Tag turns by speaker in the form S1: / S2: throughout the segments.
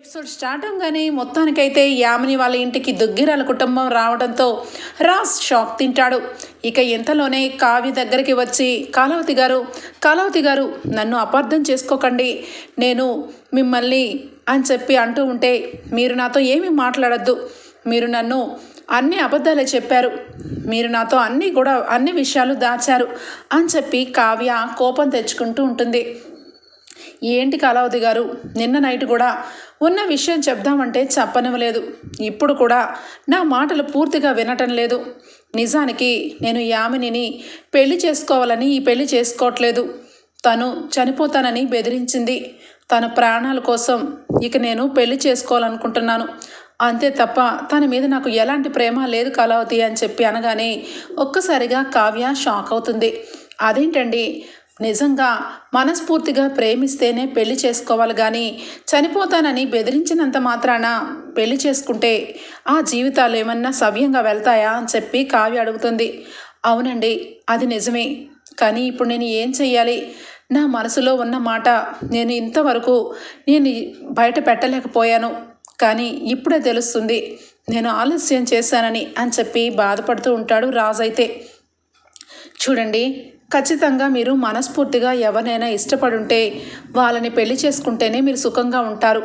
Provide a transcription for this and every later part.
S1: Episode start అవగానే మొత్తానికైతే యామిని వాళ్ళ ఇంటికి దుగ్గిరాల కుటుంబం రావడంతో రాజ్ షాక్ తింటాడు. ఇక ఇంతలోనే కావ్య దగ్గరికి వచ్చి కాలవతి గారు కాలావతి గారు నన్ను అపార్థం చేసుకోకండి. నేను మిమ్మల్ని అని చెప్పి అంటూ ఉంటే మీరు నాతో ఏమీ మాట్లాడద్దు. మీరు నన్ను అన్ని అబద్ధాలే చెప్పారు. మీరు నాతో అన్నీ కూడా అన్ని విషయాలు దాచారు అని చెప్పి కావ్య కోపం తెచ్చుకుంటూ ఉంటుంది. ఏంటి కళావతి గారు నిన్న నైట్ కూడా ఉన్న విషయం చెప్దామంటే చెప్పనివ్వలేదు. ఇప్పుడు కూడా నా మాటలు పూర్తిగా వినటం లేదు. నిజానికి నేను యామినిని పెళ్ళి చేసుకోవాలని ఈ పెళ్ళి చేసుకోవట్లేదు. తను చనిపోతానని బెదిరించింది. తన ప్రాణాల కోసం ఇక నేను పెళ్ళి చేసుకోవాలనుకుంటున్నాను. అంతే తప్ప తన మీద నాకు ఎలాంటి ప్రేమ లేదు కళావతి అని చెప్పి అనగానే ఒక్కసారిగా కావ్య షాక్ అవుతుంది. అదేంటండి? నిజంగా మనస్ఫూర్తిగా ప్రేమిస్తేనే పెళ్ళి చేసుకోవాలి కానీ చనిపోతానని బెదిరించినంత మాత్రాన పెళ్ళి చేసుకుంటే ఆ జీవితాలు ఏమన్నా సవ్యంగా వెళ్తాయా అని చెప్పి కావ్య అడుగుతుంది. అవునండి అది నిజమే. కానీ ఇప్పుడు నేను ఏం చెయ్యాలి? నా మనసులో ఉన్న మాట నేను ఇంతవరకు నేను బయట పెట్టలేకపోయాను. కానీ ఇప్పుడే తెలుస్తుంది నేను ఆలస్యం చేశానని అని చెప్పి బాధపడుతూ ఉంటాడు రాజైతే చూడండి ఖచ్చితంగా మీరు మనస్ఫూర్తిగా ఎవరినైనా ఇష్టపడుంటే వాళ్ళని పెళ్ళి చేసుకుంటేనే మీరు సుఖంగా ఉంటారు.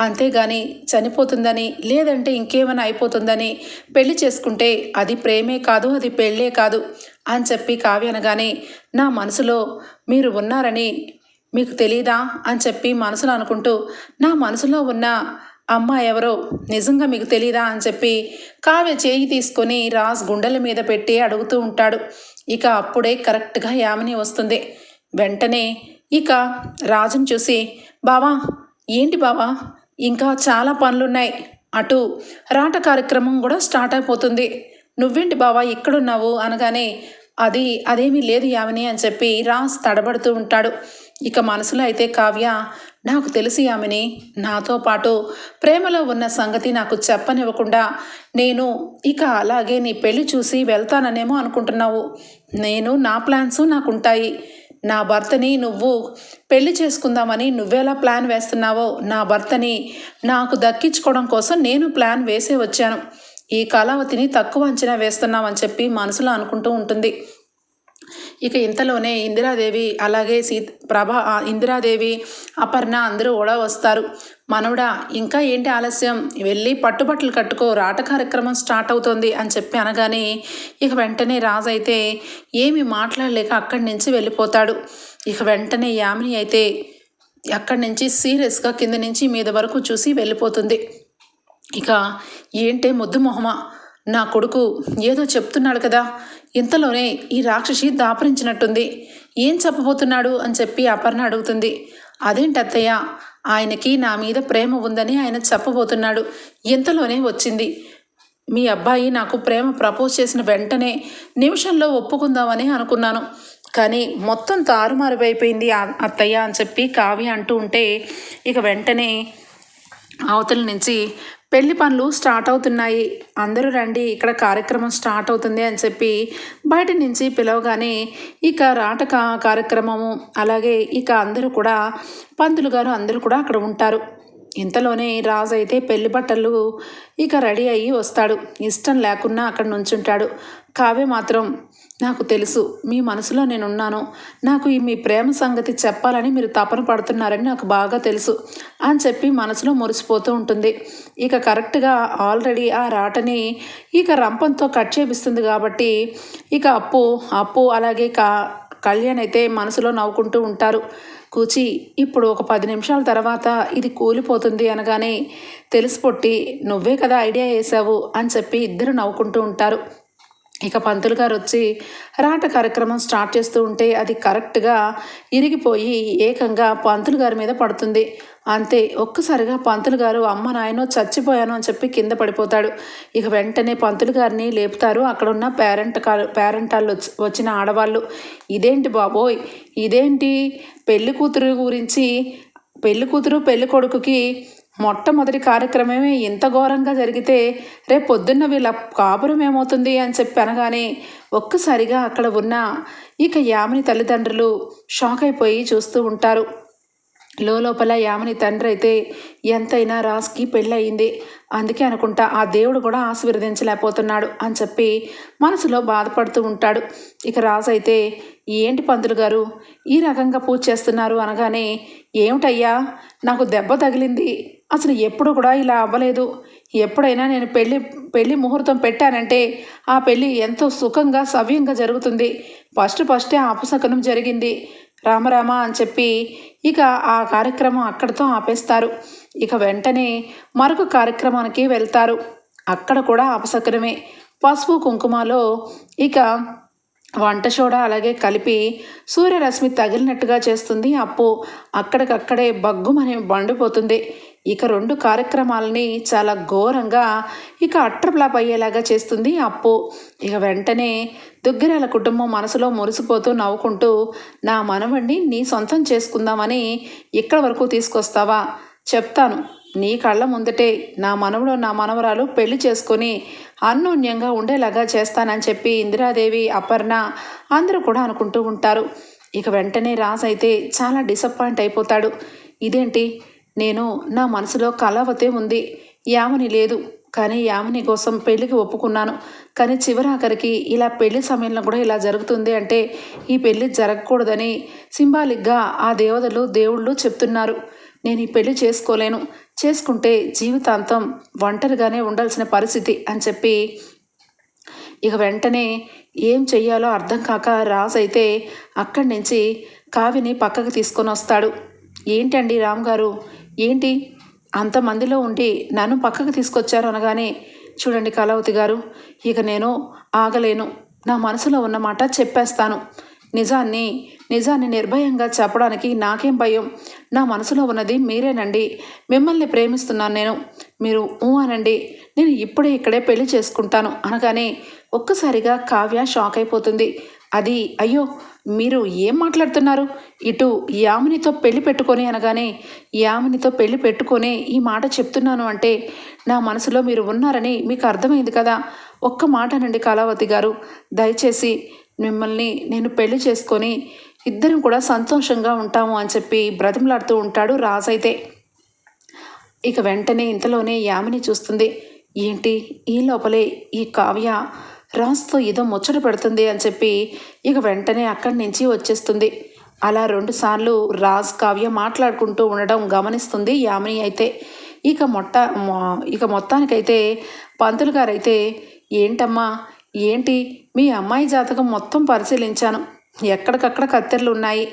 S1: అంతేగాని చనిపోతుందని లేదంటే ఇంకేమైనా అయిపోతుందని పెళ్ళి చేసుకుంటే అది ప్రేమే కాదు అది పెళ్ళే కాదు అని చెప్పి కావ్యనగానే నా మనసులో మీరు ఉన్నారని మీకు తెలీదా అని చెప్పి మనసులో అనుకుంటూ నా మనసులో ఉన్న అమ్మ ఎవరో నిజంగా మీకు తెలీదా అని చెప్పి కావ్య చేయి తీసుకొని రాజ్ గుండెల మీద పెట్టి అడుగుతూ ఉంటాడు. ఇక అప్పుడే కరెక్ట్గా యామిని వస్తుంది. వెంటనే ఇక రాజుని చూసి బావా ఏంటి బావా? ఇంకా చాలా పనులున్నాయి. అటు రాట కార్యక్రమం కూడా స్టార్ట్ అయిపోతుంది. నువ్వేంటి బావా ఇక్కడున్నావు? అనగానే అది అదేమీ లేదు యామిని అని చెప్పి రాజ్ తడబడుతూ ఉంటాడు. ఇక మనసులో అయితే కావ్య నాకు తెలిసి ఆమెని నాతో పాటు ప్రేమలో ఉన్న సంగతి నాకు చెప్పనివ్వకుండా నేను ఇక అలాగే నీ పెళ్ళి చూసి వెళ్తాననేమో అనుకుంటున్నావు. నేను నా ప్లాన్స్ నాకుంటాయి. నా భర్తని నువ్వు పెళ్ళి చేసుకుందామని నువ్వెలా ప్లాన్ వేస్తున్నావో నా భర్తని నాకు దక్కించుకోవడం కోసం నేను ప్లాన్ వేసే వచ్చాను. ఈ కళావతిని తక్కువ అంచనా వేస్తున్నామని చెప్పి మనసులో అనుకుంటూ ఉంటుంది. ఇక ఇంతలోనే ఇందిరాదేవి అలాగే సీ ప్రభా ఇందిరాదేవి అపర్ణ అందరూ కూడా వస్తారు. మనవడా ఇంకా ఏంటి ఆలస్యం? వెళ్ళి పట్టుబట్టలు కట్టుకో రాట కార్యక్రమం స్టార్ట్ అవుతుంది అని చెప్పి అనగానే ఇక వెంటనే రాజు అయితే ఏమి మాట్లాడలేక అక్కడి నుంచి వెళ్ళిపోతాడు. ఇక వెంటనే యామిని అయితే అక్కడి నుంచి సీరియస్గా కింద నుంచి మీద వరకు చూసి వెళ్ళిపోతుంది. ఇక ఏంటే ముద్దు మొహమా? నా కొడుకు ఏదో చెప్తున్నాడు కదా? ఇంతలోనే ఈ రాక్షసి దాపరించినట్టుంది. ఏం చెప్పబోతున్నాడు? అని చెప్పి అపర్ణ అడుగుతుంది. అదేంటి అత్తయ్య? ఆయనకి నా మీద ప్రేమ ఉందని ఆయన చెప్పబోతున్నాడు. ఇంతలోనే వచ్చింది. మీ అబ్బాయి నాకు ప్రేమ ప్రపోజ్ చేసిన వెంటనే నిమిషంలో ఒప్పుకుందామని అనుకున్నాను. కానీ మొత్తం తారుమారువైపోయింది అత్తయ్య అని చెప్పి కావ్య అంటూ ఉంటే ఇక వెంటనే అవతల నుంచి పెళ్ళి పనులు స్టార్ట్ అవుతున్నాయి. అందరూ రండి ఇక్కడ కార్యక్రమం స్టార్ట్ అవుతుంది అని చెప్పి బయట నుంచి పిలవగానే ఇక రాటక కార్యక్రమము అలాగే ఇక అందరూ కూడా పంతులు గారు అందరూ కూడా అక్కడ ఉంటారు. ఇంతలోనే రాజు అయితే పెళ్ళి బట్టలు ఇక రెడీ అయ్యి వస్తాడు. ఇష్టం లేకున్నా అక్కడ నుంచుంటాడు. కావ్య మాత్రం నాకు తెలుసు మీ మనసులో నేనున్నాను. నాకు ఈ మీ ప్రేమ సంగతి చెప్పాలని మీరు తపన పడుతున్నారని నాకు బాగా తెలుసు అని చెప్పి మనసులో మురిసిపోతూ ఉంటుంది. ఇక కరెక్ట్గా ఆల్రెడీ ఆ రాటని ఇక రంపంతో కట్ చేపిస్తుంది కాబట్టి ఇక అప్పు అప్పు అలాగే కా కళ్యాణ్ అయితే మనసులో నవ్వుకుంటూ ఉంటారు. కూచి ఇప్పుడు ఒక పది నిమిషాల తర్వాత ఇది కూలిపోతుంది అనగానే తెలిసిపొట్టి నువ్వే కదా ఐడియా వేసావు అని చెప్పి ఇద్దరు నవ్వుకుంటూ ఉంటారు. ఇక పంతులు గారు వచ్చి రాట కార్యక్రమం స్టార్ట్ చేస్తూ ఉంటే అది కరెక్ట్గా ఇరిగిపోయి ఏకంగా పంతులు గారి మీద పడుతుంది. అంతే ఒక్కసారిగా పంతులు గారు అమ్మ నాయనో చచ్చిపోయాను అని చెప్పి కింద పడిపోతాడు. ఇక వెంటనే పంతులు గారిని లేపుతారు. అక్కడ ఉన్న పేరెంట్ పేరెంట్ వాళ్ళు వచ్చిన ఆడవాళ్ళు ఇదేంటి బాబోయ్ ఇదేంటి పెళ్ళి కూతురు గురించి పెళ్ళి కూతురు పెళ్ళి కొడుకుకి మొట్టమొదటి కార్యక్రమమే ఇంత ఘోరంగా జరిగితే రేపు పొద్దున్న వీళ్ళ కాపురం ఏమవుతుంది అని చెప్పి అనగానే ఒక్కసారిగా అక్కడ ఉన్న ఇక యామిని తల్లిదండ్రులు షాక్ అయిపోయి చూస్తూ ఉంటారు. లోపల యామిని తండ్రి అయితే ఎంతైనా రాజ్కి పెళ్ళయింది. అందుకే అనుకుంటా ఆ దేవుడు కూడా ఆశీర్వదించలేకపోతున్నాడు అని చెప్పి మనసులో బాధపడుతూ ఉంటాడు. ఇక రాజు అయితే ఏంటి పంతులు గారు ఈ రకంగా పూజ చేస్తున్నారు అనగానే ఏమిటయ్యా నాకు దెబ్బ తగిలింది. అసలు ఎప్పుడు కూడా ఇలా అవ్వలేదు. ఎప్పుడైనా నేను పెళ్ళి పెళ్ళి ముహూర్తం పెట్టానంటే ఆ పెళ్ళి ఎంతో సుఖంగా సవ్యంగా జరుగుతుంది. ఫస్ట్ ఫస్టే అపశకనం జరిగింది. రామరామ అని చెప్పి ఇక ఆ కార్యక్రమం అక్కడితో ఆపేస్తారు. ఇక వెంటనే మరొక కార్యక్రమానికి వెళ్తారు. అక్కడ కూడా అపశకనమే. పసుపు కుంకుమలో ఇక వంట సోడా అలాగే కలిపి సూర్యరశ్మి తగిలినట్టుగా చేస్తుంది. అప్పు అక్కడికక్కడే బగ్గుమని బండిపోతుంది. ఇక రెండు కార్యక్రమాలని చాలా ఘోరంగా ఇక అట్రప్లాప్ అయ్యేలాగా చేస్తుంది అప్పు. ఇక వెంటనే దుగ్గిరాల కుటుంబం మనసులో మురిసిపోతూ నవ్వుకుంటూ నా మనవణ్ణి నీ సొంతం చేసుకుందామని ఇక్కడ వరకు తీసుకొస్తావా? చెప్తాను. నీ కళ్ళ ముందటే నా మనవడు నా మనవరాలు పెళ్ళి చేసుకొని అన్యోన్యంగా ఉండేలాగా చేస్తానని చెప్పి ఇందిరాదేవి అపర్ణ అందరూ కూడా అనుకుంటూ ఉంటారు. ఇక వెంటనే రాజ్ అయితే చాలా డిసప్పాయింట్ అయిపోతాడు. ఇదేంటి? నేను నా మనసులో కళావతే ఉంది. యామని లేదు. కానీ యామిని కోసం పెళ్ళికి ఒప్పుకున్నాను. కానీ చివరాఖరికి ఇలా పెళ్ళి సమయంలో కూడా ఇలా జరుగుతుంది అంటే ఈ పెళ్ళి జరగకూడదని సింబాలిక్గా ఆ దేవతలు దేవుళ్ళు చెప్తున్నారు. నేను ఈ పెళ్ళి చేసుకోలేను. చేసుకుంటే జీవితాంతం ఒంటరిగానే ఉండాల్సిన పరిస్థితి అని చెప్పి ఇక వెంటనే ఏం చెయ్యాలో అర్థం కాక రాజు అయితే అక్కడి నుంచి కావిని పక్కకు తీసుకొని వస్తాడు. ఏంటండి రామ్ గారు? ఏంటి? అంతమందిలో ఉండి నన్ను పక్కకు తీసుకొచ్చారు అనగానే చూడండి కళావతి గారు ఇక నేను ఆగలేను. నా మనసులో ఉన్న మాట చెప్పేస్తాను. నిజాన్ని నిజాన్ని నిర్భయంగా చెప్పడానికి నాకేం భయం? నా మనసులో ఉన్నది మీరేనండి. మిమ్మల్ని ప్రేమిస్తున్నాను నేను. మీరు ఊ అనండి. నేను ఇప్పుడే ఇక్కడే పెళ్ళి చేసుకుంటాను అనగానే ఒక్కసారిగా కావ్య షాక్ అయిపోతుంది. అది అయ్యో మీరు ఏం మాట్లాడుతున్నారు? ఇటు యామినితో పెళ్ళి పెట్టుకొని అనగానే యామినితో పెళ్ళి పెట్టుకొని ఈ మాట చెప్తున్నాను అంటే నా మనసులో మీరు ఉన్నారని మీకు అర్థమైంది కదా? ఒక్క మాట నండి కళావతి గారు. దయచేసి మిమ్మల్ని నేను పెళ్ళి చేసుకొని ఇద్దరం కూడా సంతోషంగా ఉంటాము అని చెప్పి బ్రతిమలాడుతూ ఉంటాడు రాజైతే ఇక వెంటనే ఇంతలోనే యామిని చూస్తుంది. ఏంటి? ఈ లోపలే ఈ కావ్య రాజ్తో ఏదో ముచ్చట పెడుతుంది అని చెప్పి ఇక వెంటనే అక్కడి నుంచి వచ్చేస్తుంది. అలా రెండుసార్లు రాజ్ కావ్య మాట్లాడుకుంటూ ఉండడం గమనిస్తుంది యామిని అయితే. ఇక మొట్ట ఇక మొత్తానికైతే పంతులు గారైతే ఏంటమ్మా ఏంటి? మీ అమ్మాయి జాతకం మొత్తం పరిశీలించాను. ఎక్కడికక్కడ కత్తెరలు ఉన్నాయి.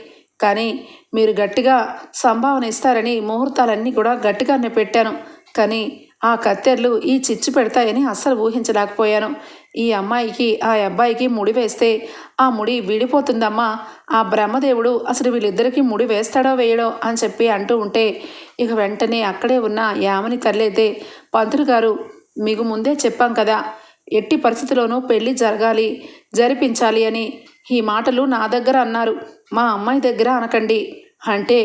S1: కానీ మీరు గట్టిగా సంభావన ఇస్తారని ముహూర్తాలన్నీ కూడా గట్టిగానే పెట్టాను. కానీ ఆ కత్తెరలు ఈ చిచ్చు పెడతాయని అస్సలు ఊహించలేకపోయాను. ఈ అమ్మాయికి ఆ అబ్బాయికి ముడి వేస్తే ఆ ముడి విడిపోతుందమ్మా. ఆ బ్రహ్మదేవుడు అసలు వీళ్ళిద్దరికీ ముడి వేస్తాడో వేయడో అని చెప్పి అంటూ ఉంటే ఇక వెంటనే అక్కడే ఉన్న యామని తల్లేదే పంతులు గారు మీకు ముందే చెప్పాం కదా ఎట్టి పరిస్థితిలోనూ పెళ్ళి జరగాలి జరిపించాలి అని ఈ మాటలు నా దగ్గర అన్నారు. మా అమ్మాయి దగ్గర అనకండి. అంటే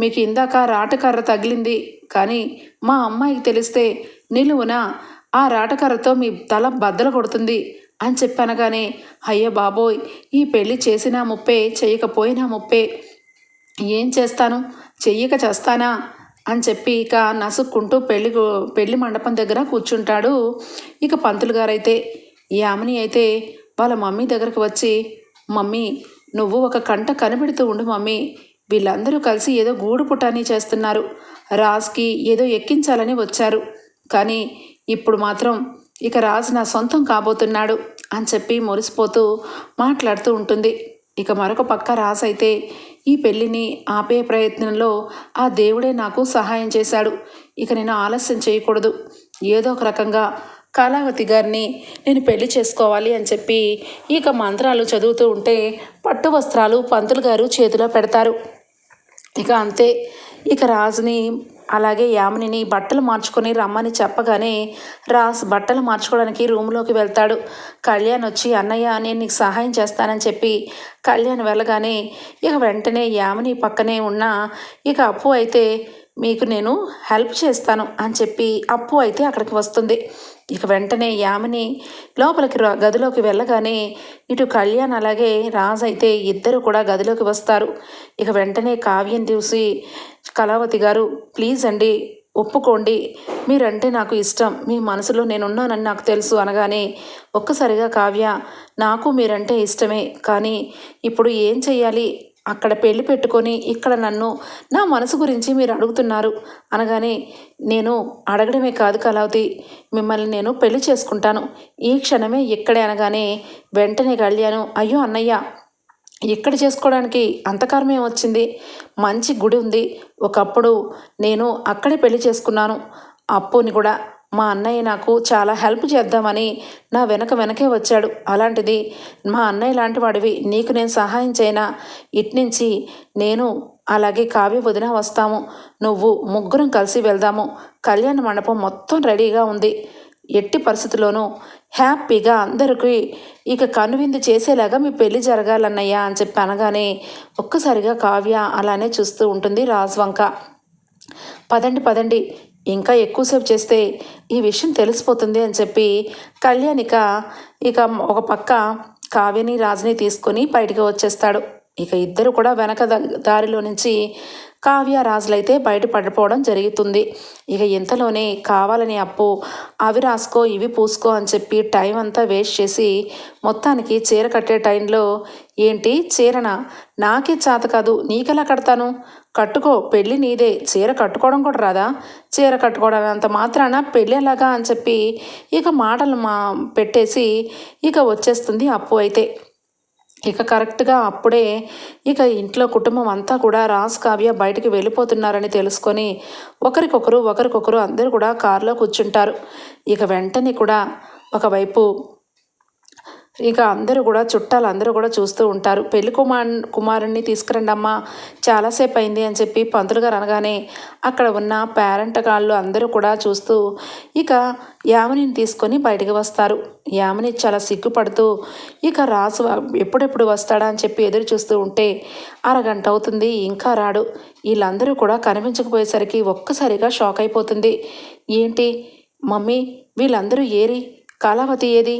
S1: మీకు ఇందాక రాటకర్ర తగిలింది. కానీ మా అమ్మాయికి తెలిస్తే నిలువున ఆ రాటకర్రతో మీ తల బద్దలు కొడుతుంది అని చెప్పనగానే అయ్య బాబోయ్ ఈ పెళ్ళి చేసినా ముప్పే చేయకపోయినా ముప్పే. ఏం చేస్తాను? చెయ్యక చేస్తానా? అని చెప్పి ఇక నసుక్కుంటూ పెళ్ళి పెళ్ళి మండపం దగ్గర కూర్చుంటాడు ఇక పంతులు గారైతే. యామిని అయితే వాళ్ళ మమ్మీ దగ్గరకు వచ్చి మమ్మీ నువ్వు ఒక కంట కనిపెడుతూ ఉండు మమ్మీ. వీళ్ళందరూ కలిసి ఏదో గూడు పుటాని చేస్తున్నారు. రాజ్కి ఏదో ఎక్కించాలని వచ్చారు. కానీ ఇప్పుడు మాత్రం ఇక రాజు నా సొంతం కాబోతున్నాడు అని చెప్పి మురిసిపోతూ మాట్లాడుతూ ఉంటుంది. ఇక మరొక పక్క రాజు అయితే ఈ పెళ్ళిని ఆపే ప్రయత్నంలో ఆ దేవుడే నాకు సహాయం చేశాడు. ఇక నేను ఆలస్యం చేయకూడదు. ఏదో ఒక రకంగా కళావతి గారిని నేను పెళ్ళి చేసుకోవాలి అని చెప్పి ఇక మంత్రాలు చదువుతూ ఉంటే పట్టు వస్త్రాలు పంతులు గారు చేతిలో పెడతారు. ఇక అంతే. ఇక రాజుని అలాగే యామినిని బట్టలు మార్చుకొని రమ్మని చెప్పగానే రాస్ బట్టలు మార్చుకోవడానికి రూమ్లోకి వెళ్తాడు. కళ్యాణ్ వచ్చి అన్నయ్య నేను నీకు సహాయం చేస్తానని చెప్పి కళ్యాణ్ వెళ్ళగానే ఇక వెంటనే యామిని పక్కనే ఉన్న ఇక అప్పు అయితే మీకు నేను హెల్ప్ చేస్తాను అని చెప్పి అప్పు అయితే అక్కడికి వస్తుంది. ఇక వెంటనే యామిని లోపలికి రా- గదిలోకి వెళ్ళగానే ఇటు కళ్యాణ్ అలాగే రాజ్ అయితే ఇద్దరు కూడా గదిలోకి వస్తారు. ఇక వెంటనే కావ్యం చూసి కళావతి గారు ప్లీజ్ అండి ఒప్పుకోండి. మీరంటే నాకు ఇష్టం. మీ మనసులో నేనున్నానని నాకు తెలుసు అనగానే ఒక్కసారిగా కావ్య నాకు మీరంటే ఇష్టమే. కానీ ఇప్పుడు ఏం చెయ్యాలి? అక్కడ పెళ్ళి పెట్టుకొని ఇక్కడ నన్ను నా మనసు గురించి మీరు అడుగుతున్నారు అనగానే నేను అడగడమే కాదు కళావతి మిమ్మల్ని నేను పెళ్ళి చేసుకుంటాను. ఈ క్షణమే ఇక్కడే అనగానే వెంటనే కళ్యాణం అయ్యో అన్నయ్య ఇక్కడ చేసుకోవడానికి అంతకారం వచ్చింది. మంచి గుడి ఉంది. ఒకప్పుడు నేను అక్కడే పెళ్ళి చేసుకున్నాను. అప్పుని కూడా మా అన్నయ్య నాకు చాలా హెల్ప్ చేద్దామని నా వెనక వెనకే వచ్చాడు. అలాంటిది మా అన్నయ్య లాంటి వాడివి నీకు నేను సహాయం చేయనా? ఇట్నుంచి నేను అలాగే కావ్య వదిన వస్తాము. నువ్వు ముగ్గురం కలిసి వెళ్దాము. కళ్యాణ మండపం మొత్తం రెడీగా ఉంది. ఎట్టి పరిస్థితుల్లోనూ హ్యాపీగా అందరికీ ఇక కనువిందు చేసేలాగా మీ పెళ్ళి జరగాలన్నయ్యా అని చెప్పి అనగానే ఒక్కసారిగా కావ్య అలానే చూస్తూ ఉంటుంది రాజ్వంక. పదండి పదండి. ఇంకా ఎక్కువసేపు చేస్తే ఈ విషయం తెలిసిపోతుంది అని చెప్పి కళ్యాణిక ఇక ఒక పక్క కావ్యని రాజుని తీసుకొని బయటికి వచ్చేస్తాడు. ఇక ఇద్దరు కూడా వెనక ద- దారిలో నుంచి కావ్య రాజులైతే బయట పడిపోవడం జరుగుతుంది. ఇక ఇంతలోనే కావాలని అప్పు అవి రాసుకో ఇవి పూసుకో అని చెప్పి టైం అంతా వేస్ట్ చేసి మొత్తానికి చీర కట్టే టైంలో ఏంటి చీరన? నాకే చేత కాదు నీకెలా కడతాను? కట్టుకో పెళ్ళి నీదే. చీర కట్టుకోవడం కూడా రాదా? చీర కట్టుకోవడం అంత మాత్రాన పెళ్ళి ఎలాగా అని చెప్పి ఇక మాటలు మా పెట్టేసి ఇక వచ్చేస్తుంది అప్పు అయితే. ఇక కరెక్ట్గా అప్పుడే ఇక ఇంట్లో కుటుంబం అంతా కూడా రాజ్ కావ్య బయటికి వెళ్ళిపోతున్నారని తెలుసుకొని ఒకరికొకరు ఒకరికొకరు అందరూ కూడా కారులో కూర్చుంటారు. ఇక వెంటనే కూడా ఒకవైపు ఇక అందరూ కూడా చుట్టాలు అందరూ కూడా చూస్తూ ఉంటారు. పెళ్ళి కుమార్ కుమారుణ్ణి తీసుకురండి అమ్మా చాలాసేపు అయింది అని చెప్పి పంతులు గారు అనగానే అక్కడ ఉన్న పేరెంట్ కాళ్ళు అందరూ కూడా చూస్తూ ఇక యామినిని తీసుకొని బయటికి వస్తారు. యామిని చాలా సిగ్గుపడుతూ ఇక రాసు ఎప్పుడెప్పుడు వస్తాడా అని చెప్పి ఎదురు చూస్తూ ఉంటే అరగంట అవుతుంది ఇంకా రాడు. వీళ్ళందరూ కూడా కనిపించకపోయేసరికి ఒక్కసారిగా షాక్ అయిపోతుంది. ఏంటి మమ్మీ వీళ్ళందరూ ఏరి? కళావతి ఏది?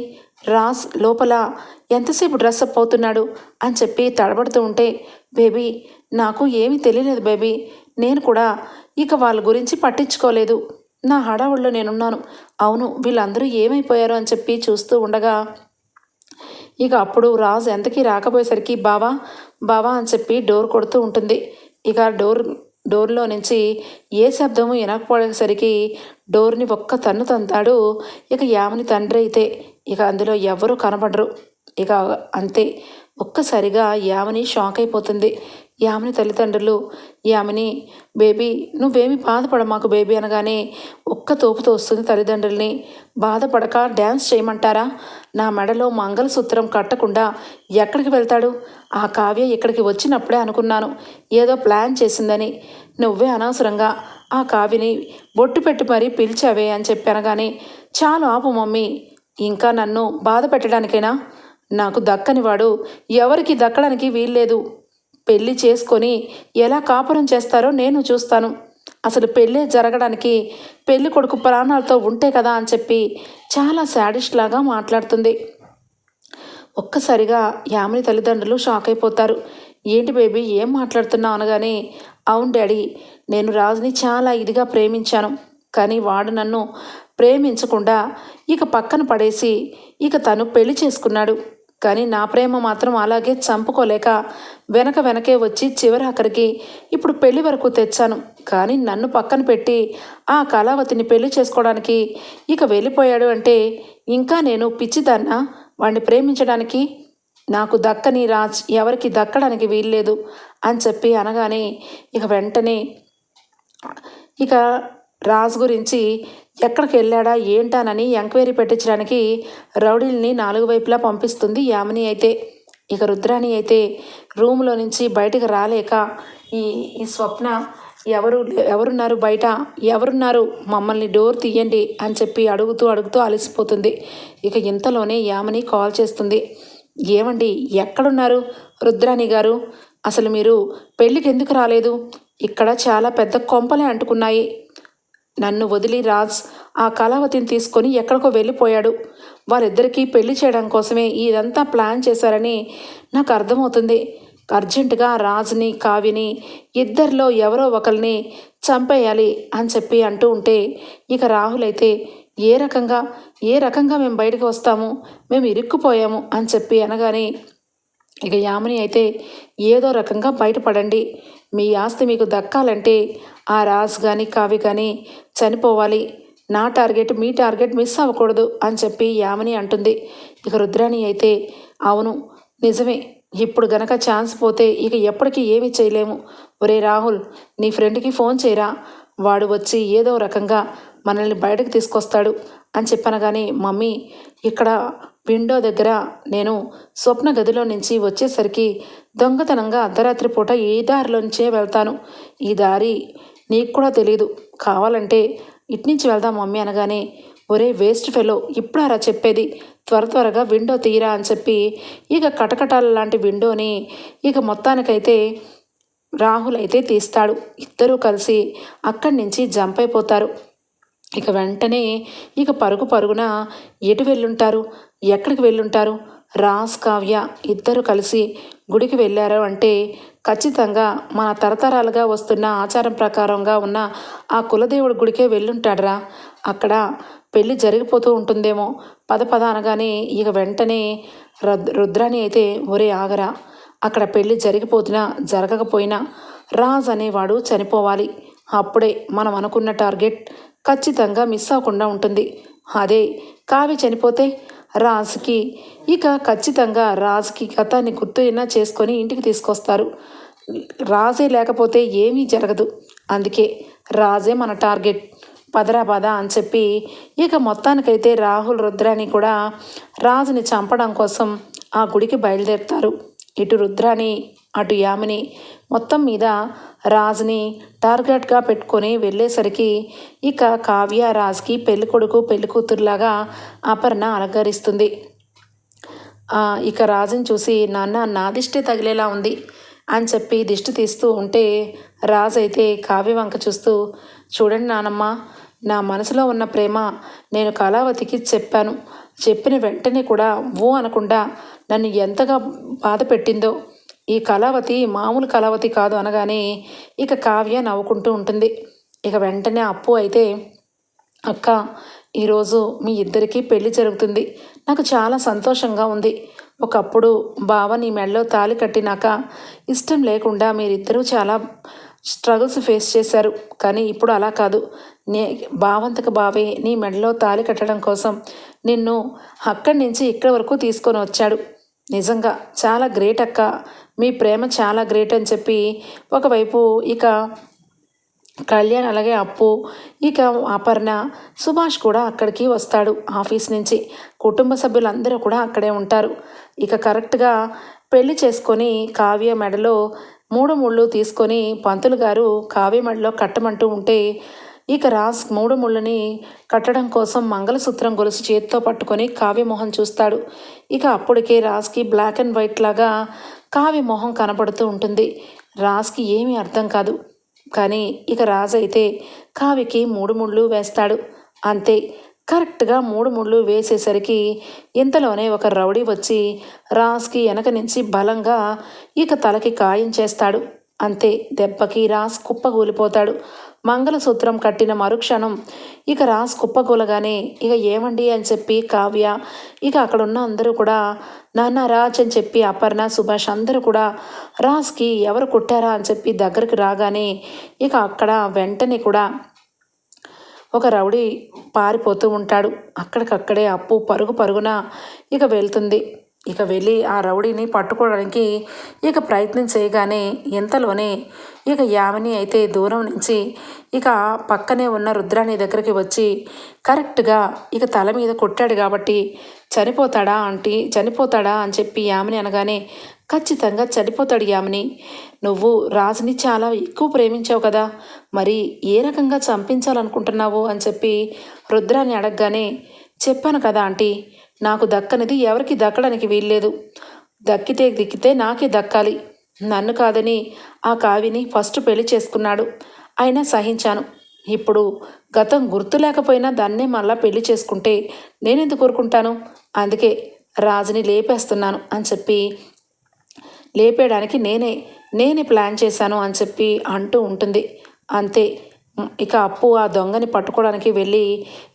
S1: రాస్ లోపల ఎంతసేపు డ్రెస్ అప్ అవుతున్నాడు? అని చెప్పి తడబడుతూ ఉంటే బేబీ నాకు ఏమీ తెలియలేదు బేబీ. నేను కూడా ఇక వాళ్ళ గురించి పట్టించుకోలేదు. నా హడావుల్లో నేనున్నాను. అవును వీళ్ళందరూ ఏమైపోయారు అని చెప్పి చూస్తూ ఉండగా ఇక అప్పుడు రాజు ఎంతకీ రాకపోయేసరికి బావా బావా అని చెప్పి డోర్ కొడుతూ ఉంటుంది. ఇక డోర్ డోర్లో నుంచి ఏ శబ్దము వినకపోయేసరికి డోర్ని ఒక్క తన్ను తంతాడు. ఇక యామని తండ్రి అయితే ఇక అందులో ఎవరూ కనబడరు. ఇక అంతే. ఒక్కసారిగా యామిని షాక్ అయిపోతుంది. యామిని తల్లిదండ్రులు యామిని బేబీ నువ్వేమి బాధపడ మాకు బేబీ అనగానే ఒక్క తోపుతో వస్తుంది తల్లిదండ్రుల్ని. బాధపడక డ్యాన్స్ చేయమంటారా? నా మెడలో మంగళసూత్రం కట్టకుండా ఎక్కడికి వెళ్తాడు? ఆ కావ్య ఇక్కడికి వచ్చినప్పుడే అనుకున్నాను. ఏదో ప్లాన్ చేసిందని. నువ్వే అనవసరంగా ఆ కావ్యని బొట్టు పెట్టి మరీ పిలిచావే అని చెప్పి అనగానే చాలు ఆపు మమ్మీ. ఇంకా నన్ను బాధ పెట్టడానికైనా నాకు దక్కని వాడు ఎవరికి దక్కడానికి వీల్లేదు. పెళ్ళి చేసుకొని ఎలా కాపురం చేస్తారో నేను చూస్తాను. అసలు పెళ్ళే జరగడానికి పెళ్ళి కొడుకు ప్రాణాలతో ఉంటే కదా అని చెప్పి చాలా శాడిస్ట్ లాగా మాట్లాడుతుంది. ఒక్కసారిగా యామిని తల్లిదండ్రులు షాక్ అయిపోతారు. ఏంటి బేబీ ఏం మాట్లాడుతున్నావు అనగానే అవును డాడీ నేను రాజుని చాలా ఇదిగా ప్రేమించాను. కానీ వాడు నన్ను ప్రేమించకుండా ఇక పక్కన పడేసి ఇక తను పెళ్ళి చేసుకున్నాడు. కానీ నా ప్రేమ మాత్రం అలాగే చంపుకోలేక వెనక వెనకే వచ్చి చివరి అక్కడికి ఇప్పుడు పెళ్ళి వరకు తెచ్చాను. కానీ నన్ను పక్కన పెట్టి ఆ కళావతిని పెళ్ళి చేసుకోవడానికి ఇక వెళ్ళిపోయాడు అంటే ఇంకా నేను పిచ్చిదాన్నా? వాణ్ణి ప్రేమించడానికి? నాకు దక్కని రాజ్ ఎవరికి దక్కడానికి వీల్లేదు అని చెప్పి అనగానే ఇక వెంటనే ఇక రాజు గురించి ఎక్కడికి వెళ్ళాడా ఏంటానని ఎంక్వైరీ పెట్టించడానికి రౌడీల్ని నాలుగు వైపులా పంపిస్తుంది యామిని అయితే. ఇక రుద్రాణి అయితే రూమ్లో నుంచి బయటకు రాలేక ఈ ఈ స్వప్న ఎవరు ఎవరున్నారు బయట? ఎవరున్నారు? మమ్మల్ని డోర్ తీయండి అని చెప్పి అడుగుతూ అడుగుతూ అలసిపోతుంది. ఇక ఇంతలోనే యామిని కాల్ చేస్తుంది. ఏమండి ఎక్కడున్నారు రుద్రాణి గారు? అసలు మీరు పెళ్ళికి ఎందుకు రాలేదు? ఇక్కడ చాలా పెద్ద కొంపలే అంటుకున్నాయి. నన్ను వదిలి రాజ్ ఆ కళావతిని తీసుకొని ఎక్కడికో వెళ్ళిపోయాడు. వారిద్దరికీ పెళ్ళి చేయడం కోసమే ఇదంతా ప్లాన్ చేశారని నాకు అర్థమవుతుంది. అర్జెంటుగా రాజ్ని కావ్యని ఇద్దరిలో ఎవరో ఒకరిని చంపేయాలి అని చెప్పి అంటూ ఉంటే ఇక రాహుల్ అయితే ఏ రకంగా ఏ రకంగా మేము బయటకు వస్తాము మేము ఇరుక్కుపోయాము అని చెప్పి అనగానే ఇక యామిని అయితే ఏదో రకంగా బయటపడండి. మీ ఆస్తి మీకు దక్కాలంటే ఆ రాజ్ కానీ కావి కానీ చనిపోవాలి. నా టార్గెట్ మీ టార్గెట్ మిస్ అవ్వకూడదు అని చెప్పి యామిని అంటుంది. ఇక రుద్రాణి అయితే అవును నిజమే. ఇప్పుడు గనక ఛాన్స్ పోతే ఇక ఎప్పటికీ ఏమి చేయలేము. ఒరే రాహుల్ నీ ఫ్రెండ్కి ఫోన్ చేయరా? వాడు వచ్చి ఏదో రకంగా మనల్ని బయటకు తీసుకొస్తాడు అని చెప్పనగానే మమ్మీ ఇక్కడ విండో దగ్గర నేను స్వప్న గదిలో నుంచి వచ్చేసరికి దొంగతనంగా అర్ధరాత్రి పూట ఈ దారిలోంచే వెళ్తాను? ఈ దారి నీకు కూడా తెలియదు కావాలంటే ఇట్నుంచి వెళ్దాం మమ్మీ అనగానే ఒరే వేస్ట్ ఫెలో ఇప్పుడారా చెప్పేది. త్వర త్వరగా విండో తీరా అని చెప్పి ఇక కటకటాల లాంటి విండోని ఇక మొత్తానికైతే రాహుల్ అయితే తీస్తాడు. ఇద్దరూ కలిసి అక్కడి నుంచి జంప్ అయిపోతారు. ఇక వెంటనే ఇక పరుగు పరుగున ఎటు వెళ్ళుంటారు? ఎక్కడికి వెళ్ళుంటారు? రాస్ కావ్య ఇద్దరు కలిసి గుడికి వెళ్ళారు అంటే ఖచ్చితంగా మన తరతరాలుగా వస్తున్న ఆచారం ప్రకారంగా ఉన్న ఆ కులదేవుడి గుడికే వెళ్ళుంటాడురా. అక్కడ పెళ్ళి జరిగిపోతూ ఉంటుందేమో. పద పద అనగానే ఇక వెంటనే రుద్రాని రుద్రాణి అయితే ఒరే ఆగరా. అక్కడ పెళ్ళి జరిగిపోతున్నా జరగకపోయినా రాజ్ అనేవాడు చనిపోవాలి. అప్పుడే మనం అనుకున్న టార్గెట్ ఖచ్చితంగా మిస్ అవ్వకుండా ఉంటుంది. అదే కావి చనిపోతే రాజుకి ఇక ఖచ్చితంగా రాజుకి గతాన్ని గుర్తు అయినా చేసుకొని ఇంటికి తీసుకొస్తారు. రాజే లేకపోతే ఏమీ జరగదు. అందుకే రాజే మన టార్గెట్. పదరా పద అని చెప్పి ఇక మొత్తానికైతే రాహుల్ రుద్రాని కూడా రాజుని చంపడం కోసం ఆ గుడికి బయలుదేరుతారు. ఇటు రుద్రాని అటు యామిని మొత్తం మీద రాజుని టార్గెట్గా పెట్టుకొని వెళ్ళేసరికి ఇక కావ్య రాజ్కి పెళ్ళి కొడుకు పెళ్ళి కూతురులాగా అపర్ణ అలంకరిస్తుంది. ఇక రాజుని చూసి నాన్న నా దిష్టి తగిలేలా ఉంది అని చెప్పి దిష్టి తీస్తూ ఉంటే రాజు అయితే కావ్య వంక చూస్తూ చూడండి నానమ్మ నా మనసులో ఉన్న ప్రేమ నేను కళావతికి చెప్పాను. చెప్పిన వెంటనే కూడా ఓ అనకుండా నన్ను ఎంతగా బాధ పెట్టిందో. ఈ కళావతి మామూలు కళావతి కాదు అనగానే ఇక కావ్య నవ్వుకుంటూ ఉంటుంది. ఇక వెంటనే అప్పు అయితే అక్క ఈరోజు మీ ఇద్దరికీ పెళ్ళి జరుగుతుంది. నాకు చాలా సంతోషంగా ఉంది. ఒకప్పుడు బావ నీ మెడలో తాలి కట్టినాక ఇష్టం లేకుండా మీరిద్దరూ చాలా స్ట్రగుల్స్ ఫేస్ చేశారు. కానీ ఇప్పుడు అలా కాదు. నే బావంతకు బావే నీ మెడలో తాలి కట్టడం కోసం నిన్ను అక్కడి నుంచి ఇక్కడి వరకు తీసుకొని వచ్చాడు. నిజంగా చాలా గ్రేట్ అక్క. మీ ప్రేమ చాలా గ్రేట్ అని చెప్పి ఒకవైపు ఇక కళ్యాణ్ అలాగే అప్పు ఇక అపర్ణ సుభాష్ కూడా అక్కడికి వస్తాడు ఆఫీస్ నుంచి. కుటుంబ సభ్యులందరూ కూడా అక్కడే ఉంటారు. ఇక కరెక్ట్గా పెళ్ళి చేసుకొని కావ్య మెడలో మూడు ముళ్ళు తీసుకొని పంతులు గారు కావ్య మెడలో కట్టమంటూ ఉంటే ఇక రాజ్ మూడు ముళ్ళని కట్టడం కోసం మంగళసూత్రం గొలుసు చేతితో పట్టుకొని కావ్యమోహన్ చూస్తాడు. ఇక అప్పటికే రాజ్కి బ్లాక్ అండ్ వైట్ లాగా కావ్యమోహం కనపడుతూ ఉంటుంది. రాజ్కి ఏమీ అర్థం కాదు. కానీ ఇక రాజు అయితే కావ్యకి మూడు ముళ్ళు వేస్తాడు. అంతే. కరెక్ట్గా మూడు ముళ్ళు వేసేసరికి ఇంతలోనే ఒక రౌడీ వచ్చి రాజ్కి వెనక నుంచి బలంగా ఇక తలకి కాయం చేస్తాడు. అంతే దెబ్బకి రాస్ కుప్పగూలిపోతాడు. మంగళసూత్రం కట్టిన మరుక్షణం. ఇక రాస్ కుప్పగూలగానే ఇక ఏమండి అని చెప్పి కావ్య ఇక అక్కడ ఉన్న అందరూ కూడా నాన్న రాజ్ అని చెప్పి అపర్ణ సుభాష్ అందరూ కూడా రాజ్కి ఎవరు కుట్టారా అని చెప్పి దగ్గరికి రాగానే ఇక అక్కడ వెంటనే కూడా ఒక రౌడీ పారిపోతూ ఉంటాడు. అక్కడికక్కడే అప్పు పరుగు పరుగున ఇక వెళ్తుంది. ఇక వెళ్ళి ఆ రౌడీని పట్టుకోవడానికి ఇక ప్రయత్నం చేయగానే ఇంతలోనే ఇక యామిని అయితే దూరం నుంచి ఇక పక్కనే ఉన్న రుద్రాణి దగ్గరికి వచ్చి కరెక్ట్గా ఇక తల మీద కొట్టాడు కాబట్టి చనిపోతాడా ఆంటీ? చనిపోతాడా? అని చెప్పి యామిని అనగానే ఖచ్చితంగా చనిపోతాడు యామిని. నువ్వు రాజుని చాలా ఎక్కువ ప్రేమించావు కదా. మరి ఏ రకంగా చంపించాలనుకుంటున్నావు? అని చెప్పి రుద్రాన్ని అడగగానే చెప్పాను కదా ఆంటీ నాకు దక్కనిది ఎవరికి దక్కడానికి వీల్లేదు. దక్కితే దిక్కితే నాకే దక్కాలి. నన్ను కాదని ఆ కావిని ఫస్ట్ పెళ్ళి చేసుకున్నాడు. అయినా సహించాను. ఇప్పుడు గతం గుర్తు లేకపోయినా దాన్నే మళ్ళా పెళ్ళి చేసుకుంటే నేనెందుకు కోరుకుంటాను? అందుకే రాజుని లేపేస్తున్నాను అని చెప్పి లేపేయడానికి నేనే నేనే ప్లాన్ చేశాను అని చెప్పి అంటూ ఉంటుంది. అంతే. ఇక అప్పు ఆ దొంగని పట్టుకోవడానికి వెళ్ళి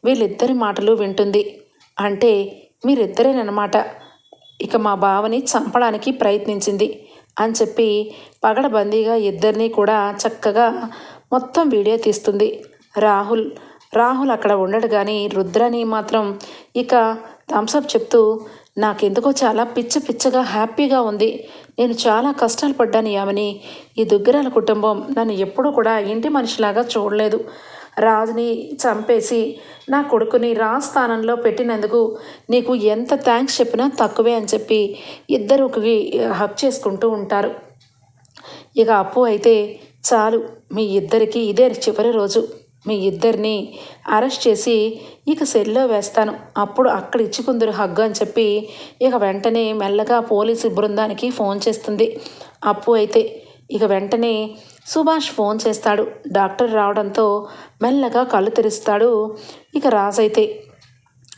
S1: వీళ్ళిద్దరి మాటలు వింటుంది. అంటే మీరిద్దరేనమాట ఇక మా బావని చంపడానికి ప్రయత్నించింది అని చెప్పి పగడబందీగా ఇద్దరిని కూడా చక్కగా మొత్తం వీడియో తీస్తుంది రాహుల్. రాహుల్ అక్కడ ఉండడు కానీ రుద్రని మాత్రం ఇక థమ్సప్ చెప్తూ నాకెందుకో చాలా పిచ్చ పిచ్చగా హ్యాపీగా ఉంది. నేను చాలా కష్టాలు పడ్డాను యామని. ఈ దుగ్గరాల కుటుంబం నన్ను ఎప్పుడూ కూడా ఇంటి మనిషిలాగా చూడలేదు. రాజుని చంపేసి నా కొడుకుని రాజ్ స్థానంలో పెట్టినందుకు నీకు ఎంత థ్యాంక్స్ చెప్పినా తక్కువే అని చెప్పి ఇద్దరికి హక్ చేసుకుంటూ ఉంటారు. ఇక అప్పు అయితే చాలు. మీ ఇద్దరికి ఇదే చివరి రోజు. మీ ఇద్దరిని అరెస్ట్ చేసి ఇక సెల్లో వేస్తాను. అప్పుడు అక్కడ ఇచ్చుకుందరు హగ్గు అని చెప్పి ఇక వెంటనే మెల్లగా పోలీసు బృందానికి ఫోన్ చేస్తుంది. అప్పు అయితే ఇక వెంటనే సుభాష్ ఫోన్ చేస్తాడు. డాక్టర్ రావడంతో మెల్లగా కళ్ళు తెరుస్తాడు ఇక రాజైతే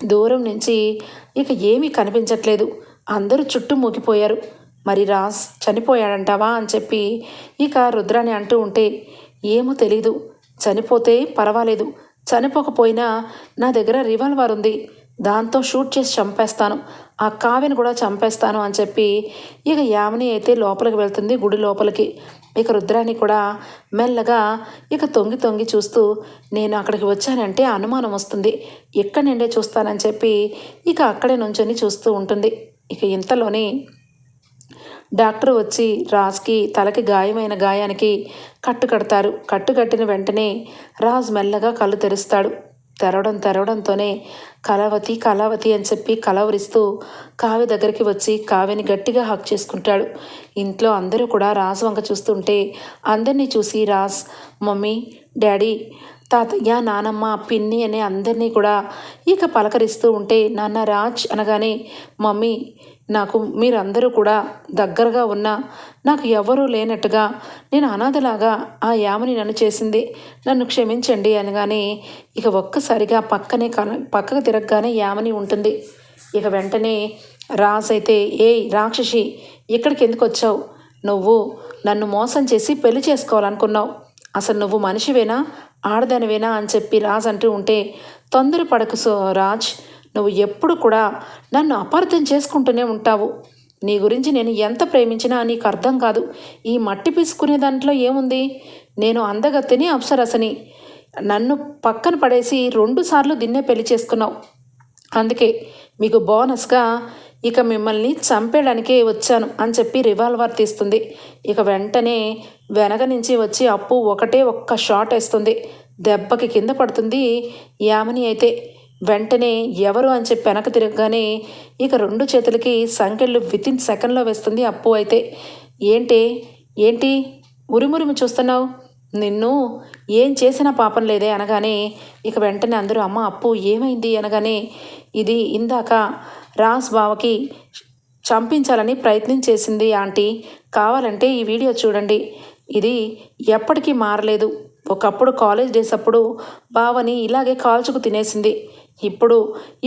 S1: దూరం నుంచి ఇక ఏమీ కనిపించట్లేదు. అందరూ చుట్టూ మూగిపోయారు. మరి రాజ్ చనిపోయాడంటావా అని చెప్పి ఇక రుద్రాని అంటూ ఉంటే ఏమో తెలీదు. చనిపోతే పర్వాలేదు. చనిపోకపోయినా నా దగ్గర రివాల్వర్ ఉంది. దాంతో షూట్ చేసి చంపేస్తాను. ఆ కావ్యని కూడా చంపేస్తాను అని చెప్పి ఇక యామిని అయితే లోపలికి వెళ్తుంది గుడి లోపలికి. ఇక రుద్రాని కూడా మెల్లగా ఇక తొంగి తొంగి చూస్తూ నేను అక్కడికి వచ్చానంటే అనుమానం వస్తుంది. ఎక్కడి నుండే చూస్తానని చెప్పి ఇక అక్కడే నుంచొని చూస్తూ ఉంటుంది. ఇక ఇంతలోనే డాక్టర్ వచ్చి రాజ్కి తలకి గాయమైన గాయానికి కట్టు కడతారు. కట్టు కట్టిన వెంటనే రాజ్ మెల్లగా కళ్ళు తెరుస్తాడు. తెరవడం తెరవడంతోనే కళావతి కళావతి అని చెప్పి కలవరిస్తూ కావ్య దగ్గరికి వచ్చి కావ్యని గట్టిగా హక్ చేసుకుంటాడు. ఇంట్లో అందరూ కూడా రాజు వంక చూస్తుంటే అందరినీ చూసి రాజ్ మమ్మీ డాడీ తాతయ్య నానమ్మ పిన్ని అనే అందరినీ కూడా ఇక పలకరిస్తూ ఉంటే నాన్న రాజ్ అనగానే మమ్మీ నాకు మీరందరూ కూడా దగ్గరగా ఉన్నా నాకు ఎవరూ లేనట్టుగా నేను అనాథలాగా ఆ యామని నన్ను చేసింది. నన్ను క్షమించండి అనగానే ఇక ఒక్కసారిగా పక్కనే కన పక్కకు తిరగగానే యామని ఉంటుంది. ఇక వెంటనే రాజ్ అయితే ఏయ్ రాక్షసి ఇక్కడికి ఎందుకు వచ్చావు నువ్వు నన్ను మోసం చేసి పెళ్ళి చేసుకోవాలనుకున్నావు. అసలు నువ్వు మనిషివేనా? ఆడదానివేనా? అని చెప్పి రాజ్ అంటూ ఉంటే తొందరపడకు సో రాజ్ నువ్వు ఎప్పుడు కూడా నన్ను అపార్థం చేసుకుంటూనే ఉంటావు. నీ గురించి నేను ఎంత ప్రేమించినా నీకు అర్థం కాదు. ఈ మట్టి పీసుకునే దాంట్లో ఏముంది? నేను అందగత్తిని అప్సరసని. నన్ను పక్కన పడేసి రెండుసార్లు దిన్నే పెళ్ళి చేసుకున్నావు. అందుకే మీకు బోనస్గా ఇక మిమ్మల్ని చంపేయడానికే వచ్చాను అని చెప్పి రివాల్వర్ తీస్తుంది. ఇక వెంటనే వెనక నుంచి వచ్చి అప్పు ఒకటే ఒక్క షాట్ వేస్తుంది. దెబ్బకి కింద పడుతుంది యామని అయితే. వెంటనే ఎవరు అని చెప్పి వెనక తిరగగానే ఇక రెండు చేతులకి సంకెళ్ళు వితిన్ సెకండ్లో వేస్తుంది అప్పు అయితే. ఏంటి? ఏంటి? ఉరిమురిమి చూస్తున్నావు? నిన్ను ఏం చేసినా పాపం లేదే అనగానే ఇక వెంటనే అందరూ అమ్మ అప్పు ఏమైంది? అనగానే ఇది ఇందాక రాస్ బావకి చంపించాలని ప్రయత్నం చేసింది ఆంటీ. కావాలంటే ఈ వీడియో చూడండి. ఇది ఎప్పటికీ మారలేదు. ఒకప్పుడు కాలేజ్ డేస్ అప్పుడు బావని ఇలాగే కాల్చుకు తినేసింది. ఇప్పుడు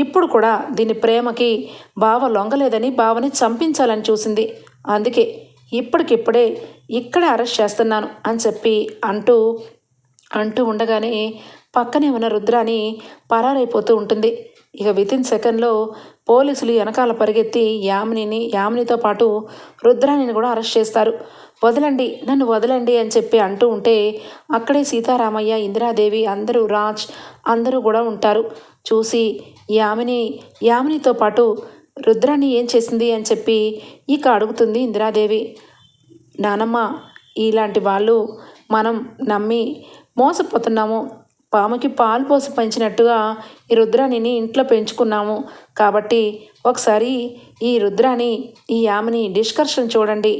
S1: ఇప్పుడు కూడా దీని ప్రేమకి బావ లొంగలేదని బావని చంపించాలని చూసింది. అందుకే ఇప్పటికిప్పుడే ఇక్కడే అరెస్ట్ చేస్తున్నాను అని చెప్పి అంటూ అంటూ ఉండగానే పక్కనే ఉన్న రుద్రాని పరారైపోతూ ఉంటుంది. ఇక వితిన్ సెకండ్లో పోలీసులు వెనకాల పరిగెత్తి యామినిని యామినితో పాటు రుద్రాణిని కూడా అరెస్ట్ చేస్తారు. వదలండి నన్ను వదలండి అని చెప్పి అంటూ ఉంటే అక్కడే సీతారామయ్య ఇందిరాదేవి అందరూ రాజ్ అందరూ కూడా ఉంటారు. చూసి యామిని యామినితో పాటు రుద్రాన్ని ఏం చేసింది అని చెప్పి ఇక అడుగుతుంది ఇందిరాదేవి. నానమ్మ ఇలాంటి వాళ్ళు మనం నమ్మి మోసపోతున్నాము. పాముకి పాలు పోసి పెంచినట్టుగా ఈ రుద్రాణిని ఇంట్లో పెంచుకున్నాము. కాబట్టి ఒకసారి ఈ రుద్రాని ఈ యామిని డిస్కర్షన్ చూడండి.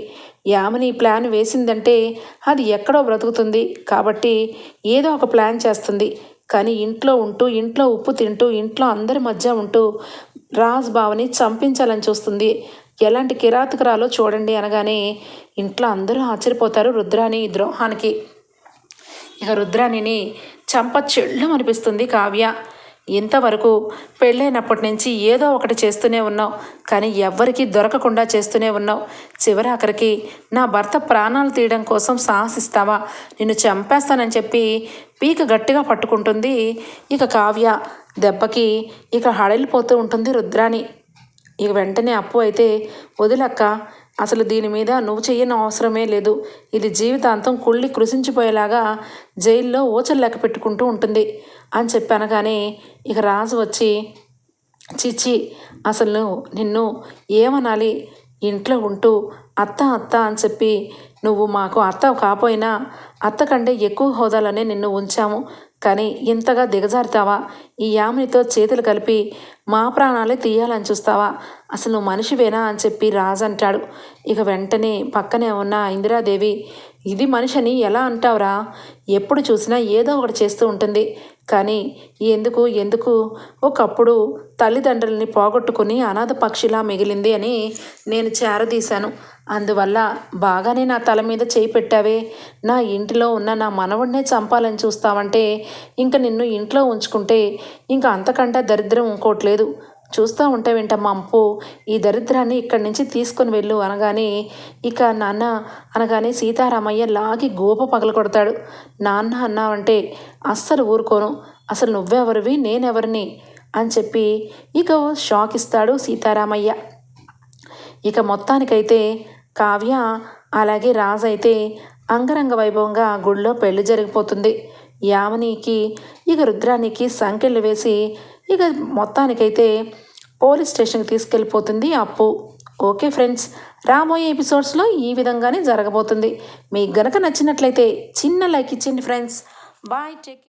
S1: యామిని ప్లాన్ వేసిందంటే అది ఎక్కడో బ్రతుకుతుంది. కాబట్టి ఏదో ఒక ప్లాన్ చేస్తుంది. కానీ ఇంట్లో ఉంటూ ఇంట్లో ఉప్పు తింటూ ఇంట్లో అందరి మధ్య ఉంటూ రాజ్ బావని చంపించాలని చూస్తుంది. ఎలాంటి కిరాతకురాలో చూడండి అనగానే ఇంట్లో అందరూ ఆశ్చర్యపోతారు రుద్రాని ద్రోహానికి. ఇక రుద్రాణిని చంప చెల్లం అనిపిస్తుంది కావ్య. ఇంతవరకు పెళ్ళైనప్పటి నుంచి ఏదో ఒకటి చేస్తూనే ఉన్నావు కానీ ఎవ్వరికీ దొరకకుండా చేస్తూనే ఉన్నావు. చివరి ఆఖరికి నా భర్త ప్రాణాలు తీయడం కోసం సాహసిస్తావా? నిన్ను చంపేస్తానని చెప్పి పీక గట్టిగా పట్టుకుంటుంది. ఇక కావ్య దెబ్బకి ఇక హడలిపోతూ ఉంటుంది రుద్రాణి. ఇక వెంటనే అప్పు అయితే వదిలక్క అసలు దీని మీద నువ్వు చెయ్యని అవసరమే లేదు. ఇది జీవితాంతం కుళ్ళి కృషించిపోయేలాగా జైల్లో ఊచలు లెక్క పెట్టుకుంటూ ఉంటుంది అని చెప్పి అనగానే ఇక రాజు వచ్చి చిచ్చి అసలు నిన్ను ఏమనాలి? ఇంట్లో ఉంటూ అత్త అత్త అని చెప్పి నువ్వు మాకు అత్త కాపోయినా అత్త కంటే ఎక్కువ హోదాలోనే నిన్ను ఉంచాము. కానీ ఇంతగా దిగజారుతావా? ఈ యామినితో చేతులు కలిపి మా ప్రాణాలే తీయాలని చూస్తావా? అసలు నువ్వు మనిషివేనా అని చెప్పి రాజు అంటాడు. ఇక వెంటనే పక్కనే ఉన్న ఇందిరాదేవి ఇది మనిషిని ఎలా అంటావురా? ఎప్పుడు చూసినా ఏదో ఒకటి చేస్తూ ఉంటుంది. కానీ ఎందుకు ఎందుకు? ఒకప్పుడు తల్లిదండ్రుల్ని పోగొట్టుకుని అనాథ పక్షిలా మిగిలింది అని నేను చేరదీశాను. అందువల్ల బాగానే నా తల మీద చేయి పెట్టావే. నా ఇంటిలో ఉన్న నా మనవడినే చంపాలని చూస్తావంటే ఇంక నిన్ను ఇంట్లో ఉంచుకుంటే ఇంక అంతకంటే దరిద్రం ఇంకోట్లేదు చూస్తూ ఉంటే వింటమ్మా అంపు ఈ దరిద్రాన్ని ఇక్కడి నుంచి తీసుకొని వెళ్ళు అనగానే ఇక నాన్న అనగానే సీతారామయ్య లాగి గోప పగలు కొడతాడు నాన్న అన్నావంటే అస్సలు ఊరుకోను. అసలు నువ్వెవరివి? నేనెవరిని? అని చెప్పి ఇక షాక్ ఇస్తాడు సీతారామయ్య. ఇక మొత్తానికైతే కావ్య అలాగే రాజు అయితే అంగరంగ వైభవంగా గుడిలో పెళ్ళి జరిగిపోతుంది. యామనికి ఇక రుద్రానికి సంకెళ్ళు వేసి ఇక మొత్తానికైతే పోలీస్ స్టేషన్కి తీసుకెళ్ళిపోతుంది అప్పు. ఓకే ఫ్రెండ్స్ రాబోయే ఎపిసోడ్స్లో ఈ విధంగానే జరగబోతుంది. మీకు గనక నచ్చినట్లయితే చిన్న లైక్ ఇచ్చేయండి ఫ్రెండ్స్. Bye take